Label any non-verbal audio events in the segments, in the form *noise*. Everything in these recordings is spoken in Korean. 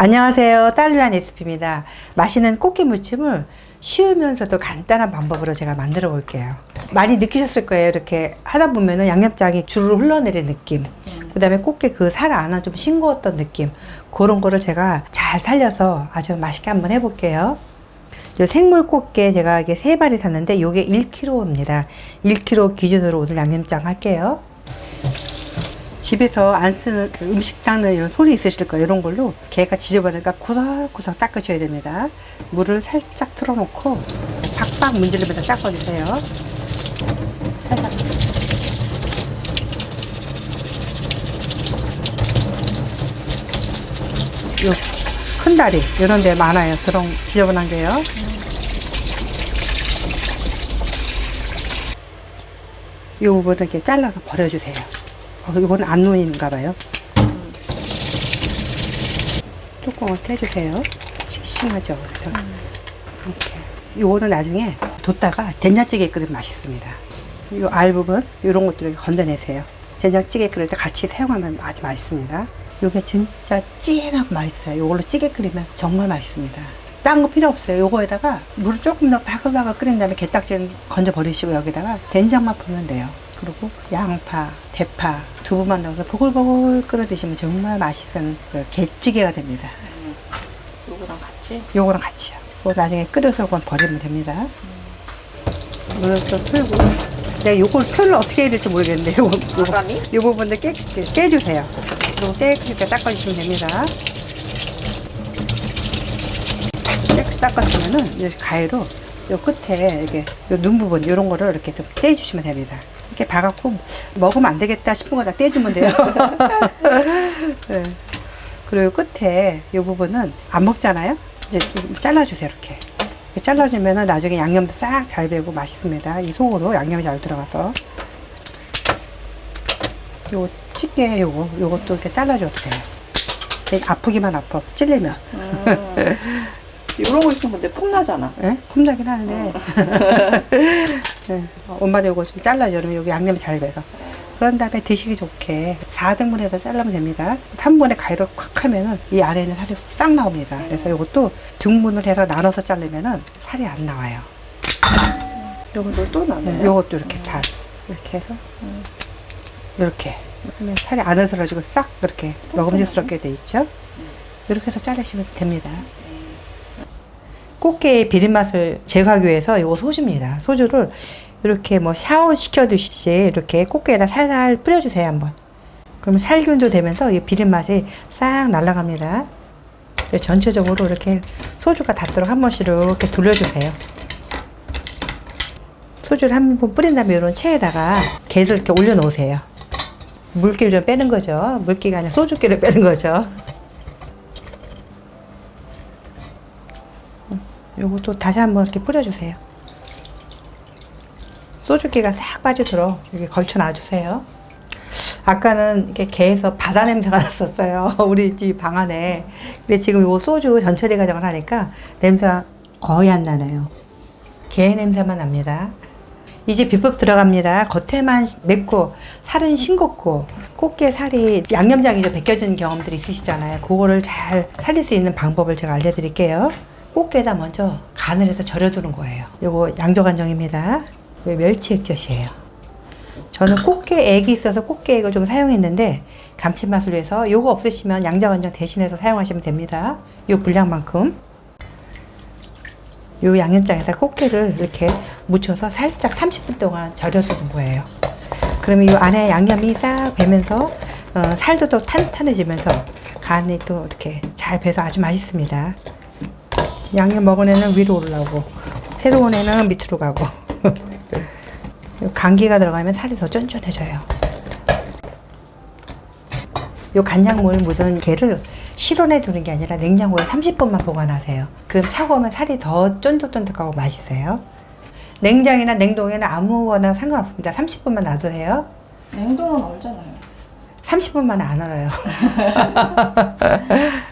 안녕하세요. 딸루한 레시피입니다. 맛있는 꽃게 무침을 쉬우면서도 간단한 방법으로 제가 만들어 볼게요. 많이 느끼셨을 거예요. 이렇게 하다 보면은 양념장이 주르르 흘러내리는 느낌. 그 다음에 꽃게 그 살 안은 좀 싱거웠던 느낌. 그런 거를 제가 잘 살려서 아주 맛있게 한번 해볼게요. 요 생물 꽃게 제가 이게 세 마리 샀는데 요게 1kg입니다. 1kg 기준으로 오늘 양념장 할게요. 집에서 안 쓰는 그 음식 닦는 이런 소리 있으실 거예요. 이런 걸로 게가 지저분하니까 구석구석 닦으셔야 됩니다. 물을 살짝 틀어놓고 박박 문지르면서 닦아주세요. 살짝. 요 큰 다리 이런 데 많아요. 그런 지저분한 게요. 이 부분을 이렇게 잘라서 버려주세요. 어, 이거는 안 놓이는가 봐요. 뚜껑을 떼주세요. 싱싱하죠. 그래서 이렇게. 요거는 나중에 뒀다가 된장찌개 끓이면 맛있습니다. 이알 부분 이런 것들 이렇게 건져내세요. 된장찌개 끓일 때 같이 사용하면 아주 맛있습니다. 요게 진짜 찐하고 맛있어요. 요걸로 찌개 끓이면 정말 맛있습니다. 딴 거 필요 없어요. 요거에다가 물을 조금 더 바글바글 끓인 다음에 게딱지는 건져 버리시고 여기다가 된장만 풀면 돼요. 그리고 양파, 대파, 두부만 넣어서 보글보글 끓여 드시면 정말 맛있는 그 게찌개가 됩니다. 요거랑 같이 요거랑 같이요. 그거 나중에 끓여서 그건 버리면 됩니다. 물을 또 풀고. 내가 요걸 표를 어떻게 해야 될지 모르겠는데, 요거, 요거, 아가미? 요 부분들 깨끗이 깨주세요. 그리고 깨끗이 닦아주시면 됩니다. 깨끗이 닦았으면은, 이 가위로 요 끝에 이렇게 요 눈 부분, 요런 거를 이렇게 좀 떼주시면 됩니다. 이렇게 봐갖고 먹으면 안 되겠다 싶은 거 다 떼주면 돼요. *laughs* 네. 그리고 끝에 이 부분은 안 먹잖아요. 이제 좀 잘라주세요 이렇게. 이렇게 잘라주면은 나중에 양념도 싹 잘 배고 맛있습니다. 이 속으로 양념이 잘 들어가서. 요거 집게 요거 요것도 이렇게 잘라줘도 돼요. 아프기만 아파 찔리면. *laughs* 요런 거 있으면 근데 폼나잖아 예? 홈나긴 하는데. *laughs* 예. 엄마는 요거 좀 잘라줘. 그러면 여기 양념이 잘 배서. 그런 다음에 드시기 좋게 4등분해서 자르면 됩니다. 한 번에 가위로 콱 하면은 이 아래는 살이 싹 나옵니다. 그래서 요것도 등분을 해서 나눠서 자르면은 살이 안 나와요. 요것도 또 네, 나네요 요것도 이렇게 다 이렇게 해서 이렇게 하면 살이 안 으스러지고 싹 이렇게 먹음직스럽게 돼 있죠. 이렇게 해서 자르시면 됩니다. 꽃게의 비린 맛을 제거하기 위해서 요거 소주입니다. 소주를 이렇게 뭐 샤워 시켜두시듯이 이렇게 꽃게에다 살살 뿌려주세요 한번. 그러면 살균도 되면서 이 비린 맛이 싹 날아갑니다. 전체적으로 이렇게 소주가 닿도록 한 번씩 이렇게 돌려주세요. 소주를 한 번 뿌린 다음에 이런 체에다가 게를 이렇게 올려놓으세요. 물기를 좀 빼는 거죠. 물기가 아니라 소주기를 빼는 거죠. 요것도 다시 한번 이렇게 뿌려주세요. 소주기가 싹 빠지도록 여기 걸쳐 놔주세요. 아까는 이렇게 게에서 바다 냄새가 *laughs* 났었어요. 우리 집 방 안에. 근데 지금 요 소주 전처리 과정을 하니까 냄새가 거의 안 나네요. 게 냄새만 납니다. 이제 비법 들어갑니다. 겉에만 맵고 살은 싱겁고 꽃게 살이 양념장이 좀 벗겨지는 경험들이 있으시잖아요. 그거를 잘 살릴 수 있는 방법을 제가 알려드릴게요. 꽃게에다 먼저 간을 해서 절여두는 거예요. 요거 양조간장입니다. 요 멸치 액젓이에요. 저는 꽃게 액이 있어서 꽃게 액을 좀 사용했는데 감칠맛을 위해서 요거 없으시면 양조간장 대신해서 사용하시면 됩니다. 요 분량만큼. 요 양념장에다 꽃게를 이렇게 묻혀서 살짝 30분 동안 절여두는 거예요. 그러면 이 안에 양념이 싹 배면서 어, 살도 더 탄탄해지면서 간이 또 이렇게 잘 배서 아주 맛있습니다. 양념 먹은 애는 위로 올라오고 새로운 애는 밑으로 가고 요 *laughs* 감기가 들어가면 살이 더 쫀쫀해져요. 요 간장물 묻은 게를 실온에 두는 게 아니라 냉장고에 30분만 보관하세요. 그럼 차가우면 살이 더 쫀득쫀득하고 맛있어요. 냉장이나 냉동에는 아무거나 상관없습니다. 30분만 놔두세요. 냉동은 얼잖아요 30분만 안 얼어요. *laughs*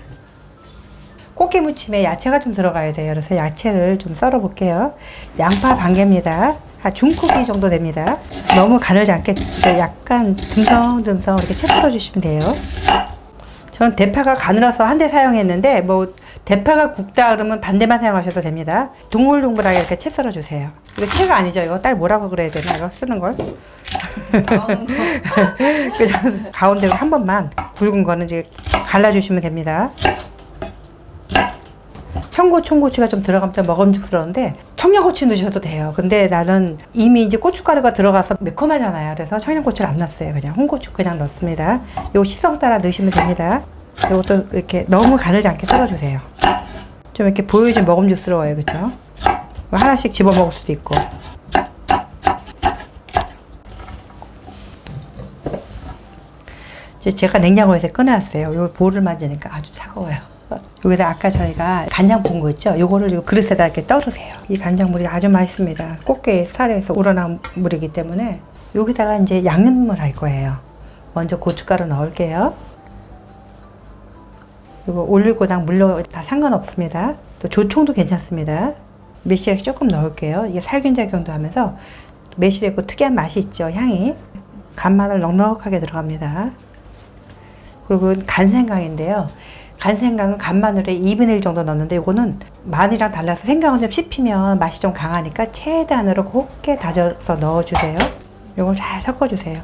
꽃게 무침에 야채가 좀 들어가야 돼요. 그래서 야채를 좀 썰어 볼게요. 양파 반 개입니다. 한 중크기 정도 됩니다. 너무 가늘지 않게 약간 듬성듬성 이렇게 채 썰어 주시면 돼요. 전 대파가 가늘어서 한 대 사용했는데 뭐 대파가 굵다 그러면 반대만 사용하셔도 됩니다. 동글동글하게 이렇게 채 썰어 주세요. 이거 채가 아니죠. 이거 딸 뭐라고 그래야 되나 이거 쓰는 걸. *laughs* 그냥 가운데로 한 번만 굵은 거는 이제 갈라주시면 됩니다. 청고, 청고추가 좀 들어가면 좀 먹음직스러운데 청양고추 넣으셔도 돼요. 근데 나는 이미 이제 고춧가루가 들어가서 매콤하잖아요. 그래서 청양고추를 안 넣었어요. 그냥 홍고추 그냥 넣습니다. 요 시성 따라 넣으시면 됩니다. 이것도 이렇게 너무 가늘지 않게 썰어주세요. 좀 이렇게 보여주면 먹음직스러워요. 그렇죠? 하나씩 집어 먹을 수도 있고. 제가 냉장고에서 꺼내왔어요. 요 볼을 만지니까 아주 차가워요. 여기다 아까 저희가 간장 본 거 있죠? 요거를 요 그릇에다 이렇게 떨으세요. 이 간장물이 아주 맛있습니다. 꽃게 살에서 우러나온 물이기 때문에 여기다가 이제 양념을 할 거예요. 먼저 고춧가루 넣을게요. 이거 올리고당 물로 다 상관없습니다. 또 조청도 괜찮습니다. 매실액 조금 넣을게요. 이게 살균 작용도 하면서 매실액 그 특이한 맛이 있죠. 향이 간마늘 넉넉하게 들어갑니다. 그리고 간생강인데요. 간 생강은 간 마늘에 2분의 1 정도 넣는데 이거는 마늘이랑 달라서 생강은 좀 씹히면 맛이 좀 강하니까 최대한으로 곱게 다져서 넣어주세요. 이걸 잘 섞어주세요.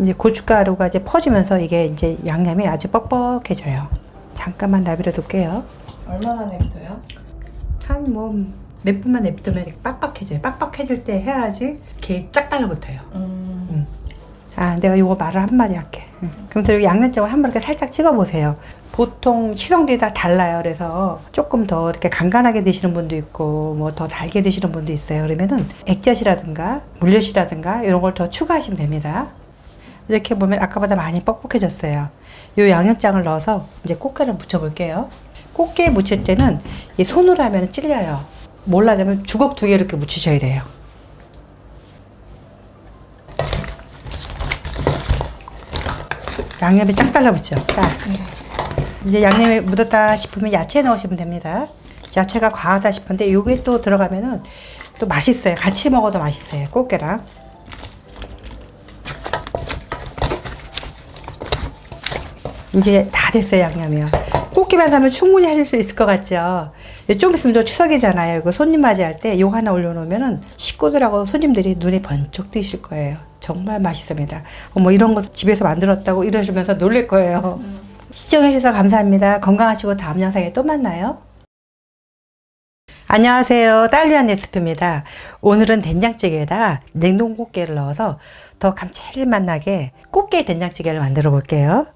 이제 고춧가루가 이제 퍼지면서 이게 이제 양념이 아주 뻑뻑해져요. 잠깐만 나비려 둘게요. 얼마나 냅둬요? 한뭐몇 분만 냅두면 빡빡해져요. 빡빡해질 때 해야지 이렇게 쫙 달라붙어요. 음. 아, 내가 요거 말을 한마디 할게. 응. 그럼 또 여기 양념장을 한번 이렇게 살짝 찍어보세요. 보통 시성들이 다 달라요. 그래서 조금 더 이렇게 간간하게 드시는 분도 있고, 뭐 더 달게 드시는 분도 있어요. 그러면은 액젓이라든가 물엿이라든가 이런 걸 더 추가하시면 됩니다. 이렇게 보면 아까보다 많이 뻑뻑해졌어요. 요 양념장을 넣어서 이제 꽃게를 묻혀볼게요. 꽃게 묻힐 때는 이 손으로 하면 찔려요. 몰라되면 주걱 두 개 이렇게 묻히셔야 돼요. 양념이 쫙 달라붙죠. 딱. 이제 양념이 묻었다 싶으면 야채 넣으시면 됩니다. 야채가 과하다 싶은데 요게 또 들어가면은 또 맛있어요. 같이 먹어도 맛있어요. 꽃게랑. 이제 다 됐어요, 양념이요. 꽃게만 사면 충분히 하실 수 있을 것 같죠? 좀 있으면 또 추석이잖아요. 이거 손님 맞이할 때 요 하나 올려놓으면은 식구들하고 손님들이 눈에 번쩍 뜨실 거예요. 정말 맛있습니다. 어머, 이런 거 집에서 만들었다고 이러시면서 놀랄 거예요. 시청해주셔서 감사합니다. 건강하시고 다음 영상에 또 만나요. 안녕하세요. 딸리안 레시피입니다. 오늘은 된장찌개에다가 냉동 꽃게를 넣어서 더 감칠맛 나게 꽃게 된장찌개를 만들어 볼게요.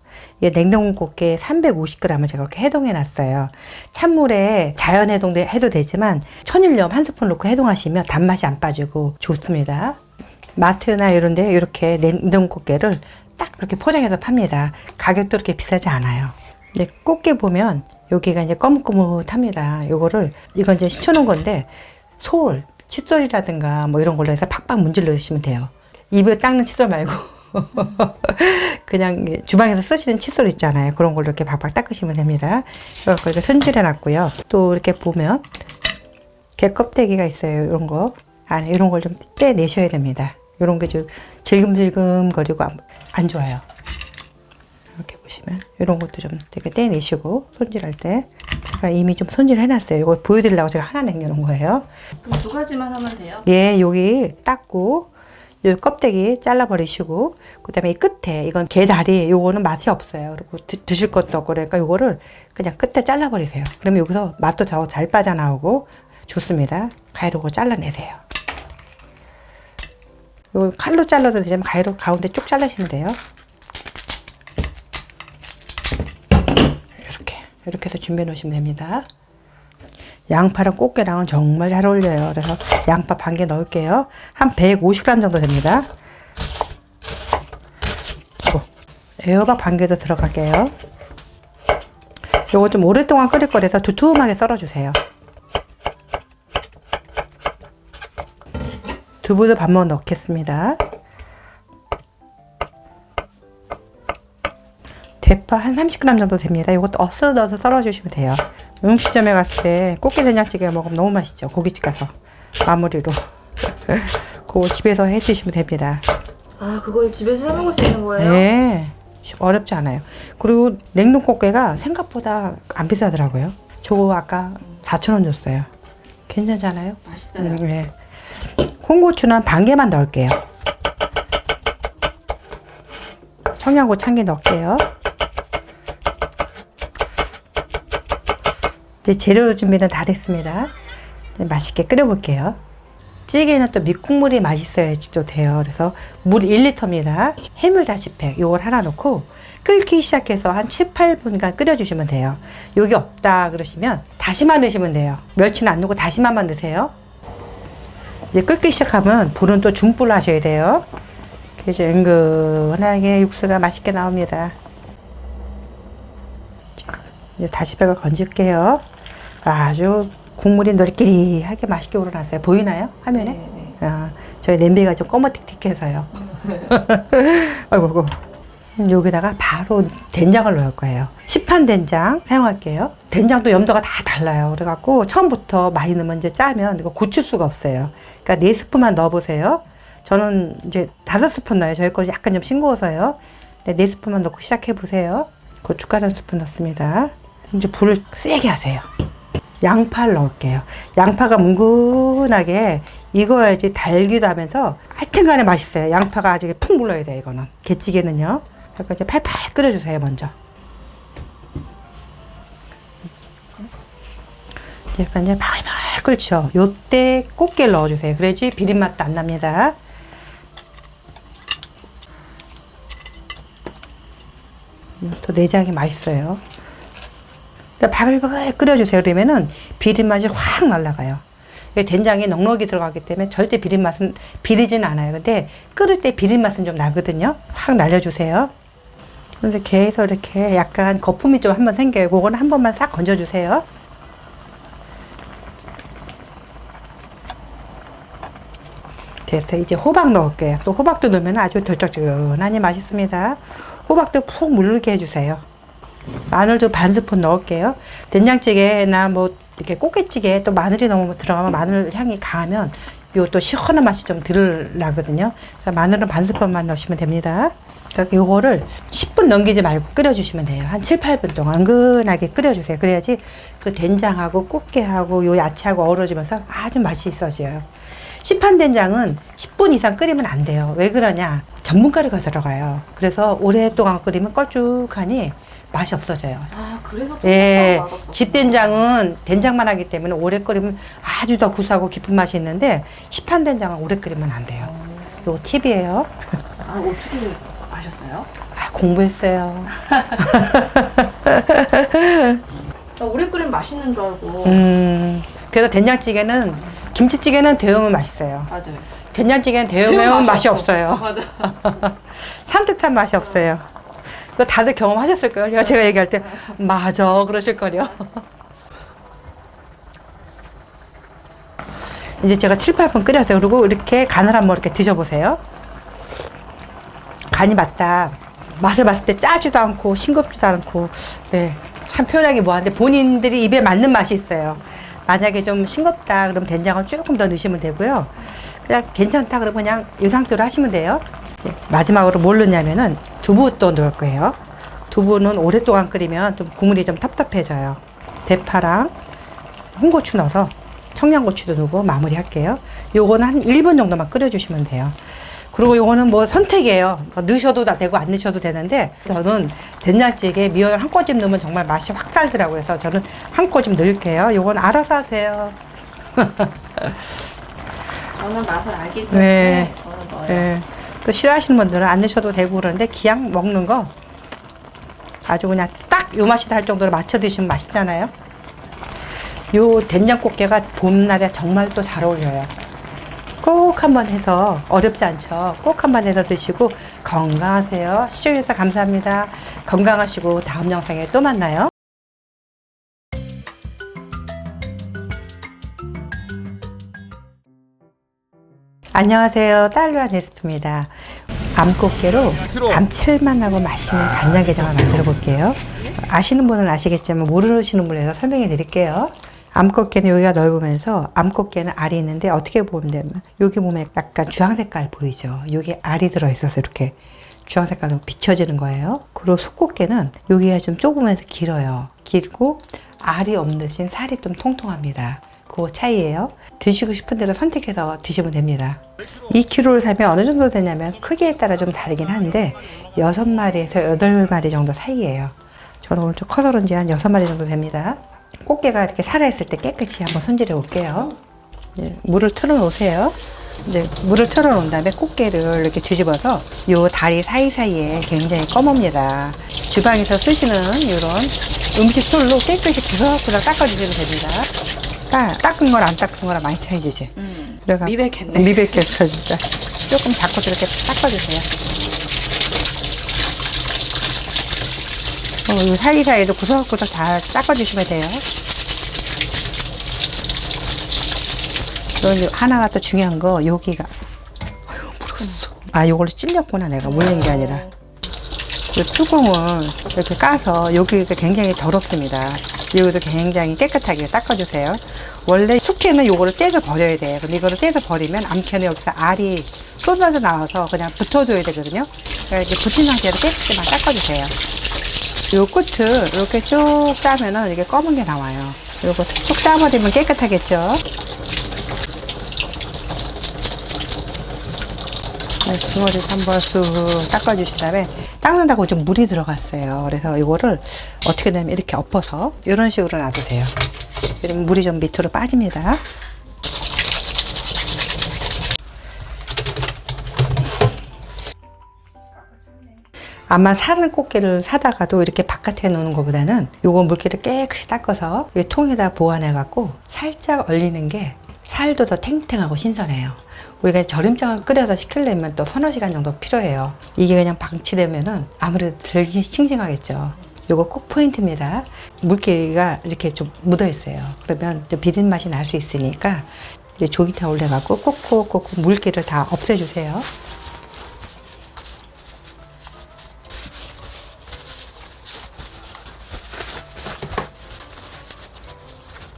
이 냉동 꽃게 350g을 제가 이렇게 해동해 놨어요. 찬물에 자연 해동 해도 되지만 천일염 한 스푼 넣고 해동하시면 단맛이 안 빠지고 좋습니다. 마트나 이런 데 이렇게 냉동 꽃게를 딱 이렇게 포장해서 팝니다. 가격도 그렇게 비싸지 않아요. 근데 꽃게 보면 여기가 이제 거뭇거뭇합니다. 요거를 이건 이제 시켜놓은 건데 솔, 칫솔이라든가 뭐 이런 걸로 해서 팍팍 문질러 주시면 돼요. 입에 닦는 칫솔 말고 *laughs* 그냥 주방에서 쓰시는 칫솔 있잖아요. 그런 걸로 이렇게 박박 닦으시면 됩니다. 이렇게 이렇게 손질해 놨고요. 또 이렇게 보면 게 껍데기가 있어요. 이런 거 안에 이런 걸 좀 떼내셔야 됩니다. 이런 게좀 질금질금 거리고 안, 안 좋아요. 이렇게 보시면 이런 것도 좀 되게 떼내시고 손질할 때 제가 이미 좀 손질해 놨어요. 이걸 보여드리려고 제가 하나 남겨놓은 거예요. 그럼 두 가지만 하면 돼요? 예, 여기 닦고 요 껍데기 잘라버리시고 그다음에 이 끝에 이건 게다리 요거는 맛이 없어요. 그리고 드, 드실 것도 없고 그러니까 요거를 그냥 끝에 잘라버리세요. 그러면 여기서 맛도 더 잘 빠져나오고 좋습니다. 가위로 잘라내세요. 요 칼로 잘라도 되지만 가위로 가운데 쭉 잘라시면 돼요. 이렇게 이렇게 해서 준비해 놓으시면 됩니다. 양파랑 꽃게랑은 정말 잘 어울려요. 그래서 양파 반 개 넣을게요. 한 150g 정도 됩니다. 애호박 반 개도 들어갈게요. 요거 좀 오랫동안 끓일 거라서 두툼하게 썰어주세요. 두부도 반먹 넣겠습니다. 대파 한 30g 정도 됩니다. 이것도 어슷 넣어서 썰어주시면 돼요. 음식점에 갔을 때 꽃게 된장찌개 먹으면 너무 맛있죠. 고깃집 가서 마무리로 *laughs* 그거 집에서 해 드시면 됩니다. 아 그걸 집에서 해 먹을 수 있는 거예요? 네. 어렵지 않아요. 그리고 냉동 꽃게가 생각보다 안 비싸더라고요. 저거 아까 4,000원 줬어요. 괜찮잖아요? 맛있어요. 음, 네. 홍고추는 반 개만 넣을게요. 청양고추 한 개 넣을게요. 이제 재료 준비는 다 됐습니다. 맛있게 끓여볼게요. 찌개는 또 밑국물이 맛있어야지 또 돼요. 그래서 물 1리터입니다. 해물 다시팩 요걸 하나 넣고 끓기 시작해서 한 7, 8분간 끓여주시면 돼요. 여기 없다 그러시면 다시마 넣으시면 돼요. 멸치는 안 넣고 다시마만 넣으세요. 이제 끓기 시작하면 불은 또 중불로 하셔야 돼요. 그래서 은근하게 육수가 맛있게 나옵니다. 자, 이제 다시팩을 건질게요. 아주 국물이 노릇끼리하게 맛있게 우러났어요. 보이나요? 화면에? 네, 네. 아, 저희 냄비가 좀 꺼머틱틱해서요. *laughs* *laughs* 아이고, 아이고. 음, 여기다가 바로 된장을 넣을 거예요. 시판 된장 사용할게요. 된장도 염도가 다 달라요. 그래갖고 처음부터 많이 넣으면 이제 짜면 이거 고칠 수가 없어요. 그러니까 네 스푼만 넣어보세요. 저는 이제 다섯 스푼 넣어요. 저희 거 약간 좀 싱거워서요. 네, 네 스푼만 넣고 시작해 보세요. 고춧가루 한 스푼 넣습니다. 이제 불을 세게 하세요. 양파를 넣을게요. 양파가 뭉근하게 익어야지 달기도 하면서 하여튼간에 맛있어요. 양파가 아주 푹 물러야 돼요. 이거는 게찌개는요. 그러니까 이제 팔팔 끓여주세요. 먼저. 이제 약간 이제 팔팔 끓죠. 요때 꽃게를 넣어주세요. 그래야지 비린맛도 안 납니다. 또 내장이 맛있어요. 바글바글 끓여주세요. 그러면은 비린맛이 확 날라가요. 된장에 넉넉히 들어가기 때문에 절대 비린맛은 비리진 않아요. 근데 끓을 때 비린맛은 좀 나거든요. 확 날려주세요. 그래서 계속 이렇게 약간 거품이 좀 한번 생겨요. 그거는 한 번만 싹 건져주세요. 됐어요. 이제 호박 넣을게요. 또 호박도 넣으면 아주 덜쩍지근하니 맛있습니다. 호박도 푹 물르게 해주세요. 마늘도 반 스푼 넣을게요. 된장찌개나 뭐 이렇게 꽃게찌개 또 마늘이 너무 들어가면 마늘 향이 강하면 요 또 시원한 맛이 좀 들으려거든요. 그래서 마늘은 반 스푼만 넣으시면 됩니다. 그러니까 요거를 10분 넘기지 말고 끓여주시면 돼요. 한 7, 8분 동안 은근하게 끓여주세요. 그래야지 그 된장하고 꽃게하고 요 야채하고 어우러지면서 아주 맛이 있어져요. 시판 된장은 10분 이상 끓이면 안 돼요. 왜 그러냐? 전분가루가 들어가요. 그래서 오랫동안 끓이면 껄쭉하니 맛이 없어져요. 아 그래서 예, 맛없었구나. 집된장은 된장만 하기 때문에 오래 끓이면 아주 더 구수하고 깊은 맛이 있는데 시판 된장은 오래 끓이면 안 돼요. 요거 팁이에요. 아 어떻게 아셨어요? 아, 공부했어요. *laughs* 나 오래 끓이면 맛있는 줄 알고. 음, 그래서 된장찌개는 김치찌개는 데우면 맛있어요. 맞아요. 된장찌개는 데우면 데우면 맛이 없어. 없어요. 맞아. *laughs* 산뜻한 맛이 없어요. 그거 다들 경험하셨을 걸요? 제가 얘기할 때 맞아 그러실 걸요. *laughs* 이제 제가 7, 8분 끓여서 그리고 이렇게 간을 한번 이렇게 드셔보세요. 간이 맞다. 맛을 봤을 때 짜지도 않고 싱겁지도 않고 네, 참 표현하기 뭐한데 본인들이 입에 맞는 맛이 있어요. 만약에 좀 싱겁다 그럼 된장을 조금 더 넣으시면 되고요. 그냥 괜찮다 그러면 그냥 이 상태로 하시면 돼요. 이제 마지막으로 뭘 넣냐면은 두부 또 넣을 거예요. 두부는 오랫동안 끓이면 좀 국물이 좀 텁텁해져요. 대파랑 홍고추 넣어서 청양고추도 넣고 마무리 할게요. 요거는 한 1분 정도만 끓여주시면 돼요. 그리고 요거는 뭐 선택이에요. 뭐 넣으셔도 다 되고 안 넣으셔도 되는데 저는 된장찌개에 미원을 한 꼬집 넣으면 정말 맛이 확 살더라고요. 그래서 저는 한 꼬집 넣을게요. 요건 알아서 하세요. *laughs* 저는 맛을 알기 때문에 네. 저는 넣어요. 예. 또 싫어하시는 분들은 안 넣으셔도 되고 그러는데 기왕 먹는 거 아주 그냥 딱 요 맛이다 할 정도로 맞춰 드시면 맛있잖아요. 요 된장꽃게가 봄날에 정말 또 잘 어울려요. 꼭 한번 해서 어렵지 않죠. 꼭 한번 해서 드시고 건강하세요. 시청해주셔서 감사합니다. 건강하시고 다음 영상에 또 만나요. 안녕하세요. 딸루아 데스프입니다. 암꽃게로 감칠맛 나고 맛있는 간장게장을 만들어 볼게요. 아시는 분은 아시겠지만 모르시는 위해서 설명해 드릴게요. 암꽃게는 여기가 넓으면서 암꽃게는 알이 있는데 어떻게 보면 되면 여기 보면 약간 주황 색깔 보이죠? 여기 알이 들어 있어서 이렇게 주황 색깔로 비춰지는 거예요. 그리고 숯꽃게는 여기가 좀 조그면서 길어요. 길고 알이 없는 대신 살이 좀 통통합니다. 그 차이예요. 드시고 싶은 대로 선택해서 드시면 됩니다. 2kg를 사면 어느 정도 되냐면 크기에 따라 좀 다르긴 한데 6마리에서 8마리 정도 사이예요. 저는 오늘 좀 커서 그런지 한 6마리 정도 됩니다. 꽃게가 이렇게 살아있을 때 깨끗이 한번 손질해 볼게요. 이제 물을 틀어 놓으세요. 이제 물을 틀어 놓은 다음에 꽃게를 이렇게 뒤집어서 요 다리 사이사이에 굉장히 검습니다. 주방에서 쓰시는 이런 음식 툴로 깨끗이 구석구석 닦아주시면 됩니다. 딱, 닦은 거랑 안 닦은 거랑 많이 차이지지? 음. 그래가 미백했네. 미백했어 진짜. 조금 자꾸 이렇게 닦아주세요. 어, 이 사이사이도 구석구석 다 닦아주시면 돼요. 그리고 하나가 또 중요한 거 여기가 아유 물었어. 아 요걸로 찔렸구나 내가 물린 게 아니라. 이 뚜껑을 이렇게 까서 여기가 굉장히 더럽습니다. 여기도 굉장히 깨끗하게 닦아주세요. 원래 숙회는 요거를 떼서 버려야 돼요. 근데 이거를 떼서 버리면 암캐는 여기서 알이 쏟아져 나와서 그냥 붙어줘야 되거든요. 그러니까 이렇게 붙인 상태로 깨끗이 만 닦아주세요. 요 끝을 이렇게 쭉 짜면은 이게 검은 게 나와요. 요거 쭉 짜버리면 깨끗하겠죠. 네, 등어리 한번 쓱 닦아주신 다음에 닦는다고 좀 물이 들어갔어요. 그래서 이거를 어떻게 되면 이렇게 엎어서 이런 식으로 놔두세요. 그러면 물이 좀 밑으로 빠집니다. 아마 사는 꽃게를 사다가도 이렇게 바깥에 놓는 것보다는 요거 물기를 깨끗이 닦아서 이 통에다 보관해 갖고 살짝 얼리는 게 살도 더 탱탱하고 신선해요. 우리가 절임장을 끓여서 식히려면 또 서너 시간 정도 필요해요. 이게 그냥 방치되면은 아무래도 들기 싱싱하겠죠. 요거 꼭 포인트입니다. 물기가 이렇게 좀 묻어 있어요. 그러면 좀 비린 맛이 날 수 있으니까 이 조기타 올려갖고 꼭꼭꼭 물기를 다 없애주세요.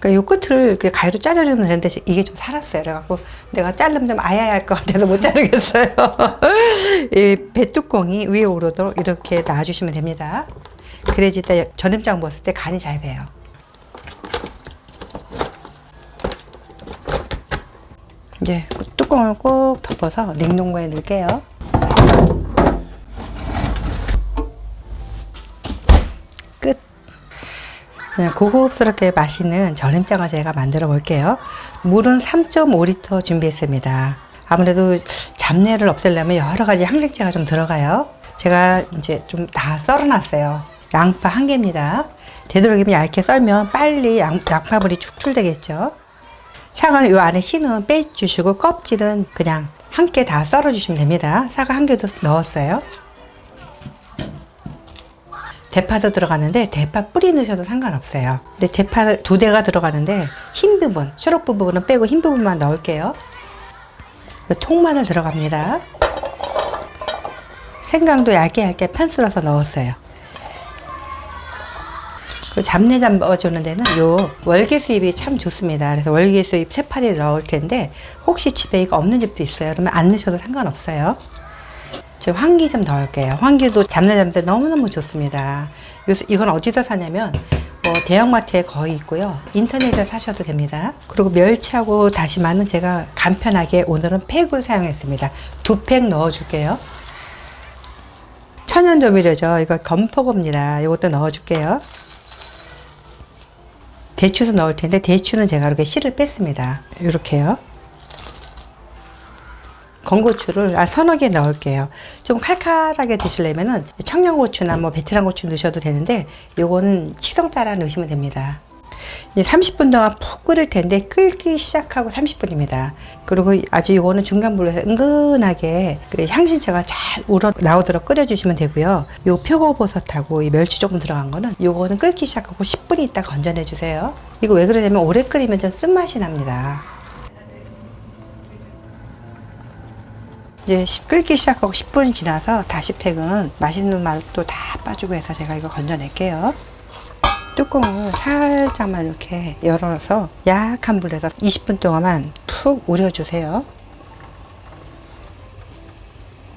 그러니까 요 끝을 가위로 자르려면 되는데 이게 좀 살았어요. 그래갖고 내가 자르면 좀 아야야 할 것 같아서 못 자르겠어요. *laughs* 이 배뚜껑이 위에 오르도록 이렇게 놔주시면 됩니다. 그래야지 이따 전임장 먹었을 때 간이 잘 배요. 이제 뚜껑을 꼭 덮어서 냉동고에 넣을게요. 그냥 고급스럽게 맛있는 절임장을 제가 만들어 볼게요. 물은 3.5리터 준비했습니다. 아무래도 잡내를 없애려면 여러 가지 항생제가 좀 들어가요. 제가 이제 좀 다 썰어놨어요. 양파 한 개입니다. 되도록이면 얇게 썰면 빨리 양, 양파물이 축출되겠죠. 사과는 이 안에 씨는 빼주시고 껍질은 그냥 함께 다 썰어주시면 됩니다. 사과 한 개도 넣었어요. 대파도 들어가는데 대파 뿌리 넣으셔도 상관없어요. 근데 대파를 두 대가 들어가는데 흰 부분, 초록 부분은 빼고 흰 부분만 넣을게요. 그 통마늘 들어갑니다. 생강도 얇게 얇게 판 쓸어서 넣었어요. 그 잡내 잡아주는 데는 요 월계수잎이 참 좋습니다. 그래서 월계수잎 세 파리 넣을 텐데 혹시 집에 이거 없는 집도 있어요. 그러면 안 넣으셔도 상관없어요. 저 황기 좀 넣을게요. 황기도 잡내 잡는 데 너무너무 좋습니다. 요새 이건 어디서 사냐면 뭐 대형마트에 거의 있고요. 인터넷에 사셔도 됩니다. 그리고 멸치하고 다시마는 제가 간편하게 오늘은 팩을 사용했습니다. 두 팩 넣어줄게요. 천연 조미료죠. 이거 건포고입니다. 이것도 넣어줄게요. 대추도 넣을 텐데 대추는 제가 이렇게 씨를 뺐습니다. 이렇게요. 건고추를 아, 서너 개 넣을게요. 좀 칼칼하게 드시려면은 청양고추나 뭐 베트남 고추 넣으셔도 되는데 요거는 치성 따라 넣으시면 됩니다. 이제 30분 동안 푹 끓일 텐데 끓기 시작하고 30분입니다. 그리고 아주 요거는 중간 불에서 은근하게 그 향신채가 잘 우러 나오도록 끓여주시면 되고요. 요 표고버섯하고 이 멸치 조금 들어간 거는 요거는 끓기 시작하고 10분 있다 건져내 주세요. 이거 왜 그러냐면 오래 끓이면 좀 쓴맛이 납니다. 이제 시- 끓기 시작하고 10분 지나서 다시 팩은 맛있는 맛도 다 빠지고 해서 제가 이거 건져낼게요. 뚜껑을 살짝만 이렇게 열어서 약한 불에서 20분 동안만 푹 우려주세요.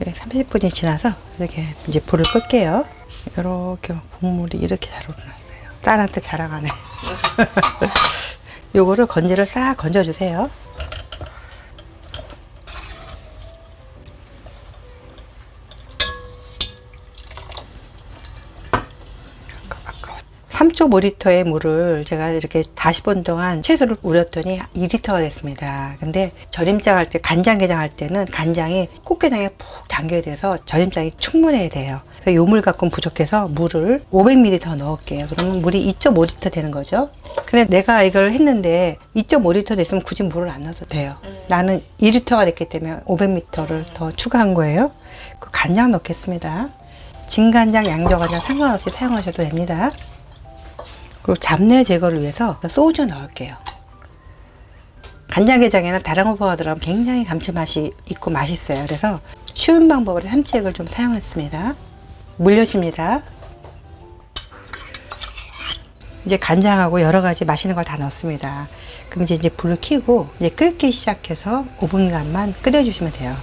30분이 지나서 이렇게 이제 불을 끌게요. 이렇게 국물이 이렇게 잘 우러났어요. 딸한테 자랑하네. *laughs* 요거를 건지를 싹 건져주세요. 3.5리터의 물을 제가 이렇게 40분 동안 채소를 우렸더니 2리터가 됐습니다. 근데 절임장 할 때, 간장게장 할 때는 간장이 꽃게장에 푹 담겨야 돼서 절임장이 충분해야 돼요. 그래서 요물 갖고는 부족해서 물을 500ml 더 넣을게요. 그러면 물이 2.5리터 되는 거죠. 근데 내가 이걸 했는데 2.5리터 됐으면 굳이 물을 안 넣어도 돼요. 나는 2리터가 됐기 때문에 500ml를 더 추가한 거예요. 그 간장 넣겠습니다. 진간장, 양조간장 상관없이 사용하셔도 됩니다. 그리고 잡내 제거를 위해서 소주 넣을게요. 간장게장에는 다른 오버가 들어가면 굉장히 감칠맛이 있고 맛있어요. 그래서 쉬운 방법으로 삼치액을 좀 사용했습니다. 물엿입니다. 이제 간장하고 여러 가지 맛있는 걸 다 넣었습니다. 그럼 이제, 이제 불을 켜고 이제 끓기 시작해서 5분간만 끓여주시면 돼요.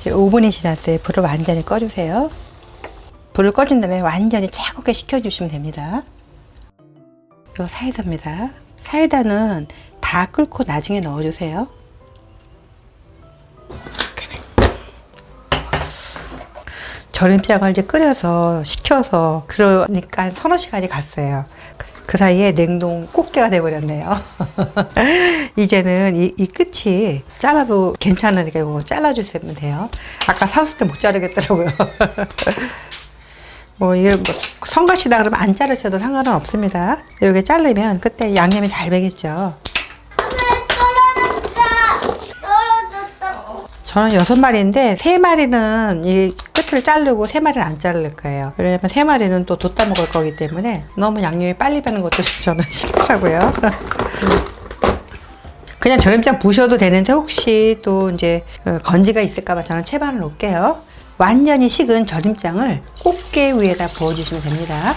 이제 5분이 지났을 때 불을 완전히 꺼주세요. 불을 꺼준 다음에 완전히 차갑게 식혀주시면 됩니다. 요 사이다입니다. 사이다는 다 끓고 나중에 넣어주세요. 절임장을 이제 끓여서 식혀서 그러니까 서너 시간이 갔어요. 그 사이에 냉동 꽃게가 돼버렸네요. *laughs* 이제는 이, 이 끝이 잘라도 괜찮으니까 이거 잘라주시면 돼요. 아까 살았을 때 못 자르겠더라고요. *laughs* 뭐 이게 뭐 성가시다 그러면 안 자르셔도 상관은 없습니다. 이렇게 자르면 그때 양념이 잘 배겠죠. 저는 여섯 마리인데 세 마리는 이 끝을 자르고 세 마리는 안 자를 거예요. 왜냐면 세 마리는 또 뒀다 먹을 거기 때문에 너무 양념이 빨리 배는 것도 *laughs* 저는 싫더라고요. *laughs* 그냥 절임장 부셔도 되는데 혹시 또 이제 어, 건지가 있을까봐 저는 채반을 놓을게요. 완전히 식은 절임장을 꽃게 위에다 부어주시면 됩니다.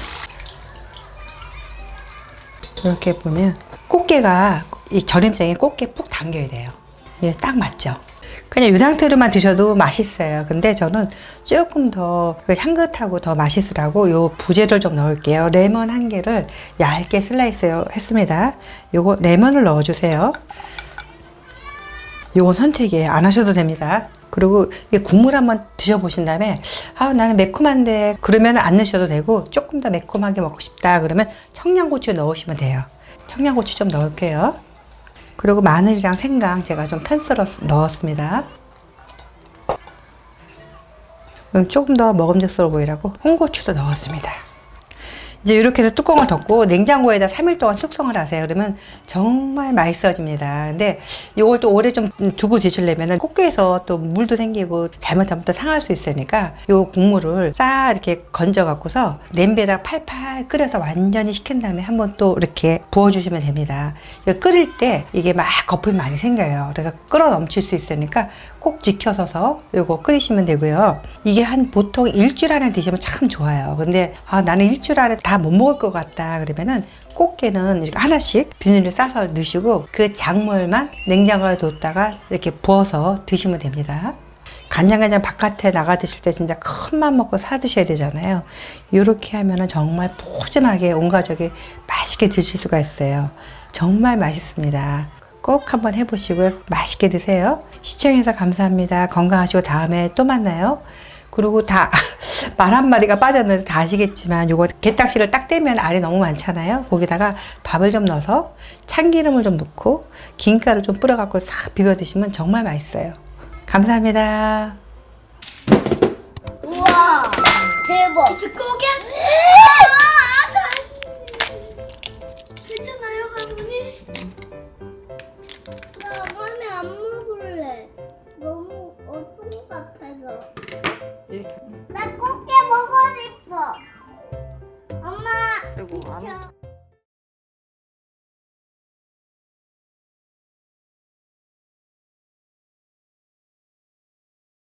이렇게 보면 꽃게가 이 절임장에 꽃게 푹 담겨야 돼요. 이게 딱 맞죠? 그냥 이 상태로만 드셔도 맛있어요. 근데 저는 조금 더그 향긋하고 더 맛있으라고 요 부재를 좀 넣을게요. 레몬 한 개를 얇게 슬라이스 했습니다. 요거 레몬을 넣어주세요. 요건 선택이에요. 안 하셔도 됩니다. 그리고 이 국물 한번 드셔보신 다음에 아 나는 매콤한데 그러면 안 넣으셔도 되고 조금 더 매콤하게 먹고 싶다 그러면 청양고추 넣으시면 돼요. 청양고추 좀 넣을게요. 그리고 마늘이랑 생강 제가 좀 편썰어 넣었습니다. 그럼 조금 더 먹음직스러워 보이라고 홍고추도 넣었습니다. 이제 이렇게 해서 뚜껑을 덮고 냉장고에다 3일 동안 숙성을 하세요. 그러면 정말 맛있어집니다. 근데 이걸 또 오래 좀 두고 드시려면 꽃게에서 또 물도 생기고 잘못하면 또 상할 수 있으니까 이 국물을 싹 이렇게 건져 갖고서 냄비에다 팔팔 끓여서 완전히 식힌 다음에 한번 또 이렇게 부어주시면 됩니다. 끓일 때 이게 막 거품이 많이 생겨요. 그래서 끓어 넘칠 수 있으니까 꼭 지켜서서 이거 끓이시면 되고요. 이게 한 보통 일주일 안에 드시면 참 좋아요. 근데 아, 나는 일주일 안에 다 못 먹을 것 같다 그러면은 꽃게는 이렇게 하나씩 비닐에 싸서 넣으시고 그 작물만 냉장고에 뒀다가 이렇게 부어서 드시면 됩니다. 간장간장 바깥에 나가 드실 때 진짜 큰 맘 먹고 사 드셔야 되잖아요. 이렇게 하면은 정말 푸짐하게 온 가족이 맛있게 드실 수가 있어요. 정말 맛있습니다. 꼭 한번 해보시고요. 맛있게 드세요. 시청해서 감사합니다. 건강하시고 다음에 또 만나요. 그리고 다 *laughs* 말 한마디가 빠졌는데 다 아시겠지만 요거 게딱지를 딱 떼면 알이 너무 많잖아요. 거기다가 밥을 좀 넣어서 참기름을 좀 넣고 김가루 좀 뿌려 갖고 싹 비벼 드시면 정말 맛있어요. 감사합니다. 우와. 대박. 괜 어떤 것 같아서. 이렇게 나 꽃게 먹고 싶어. 엄마. 그리고 안 저-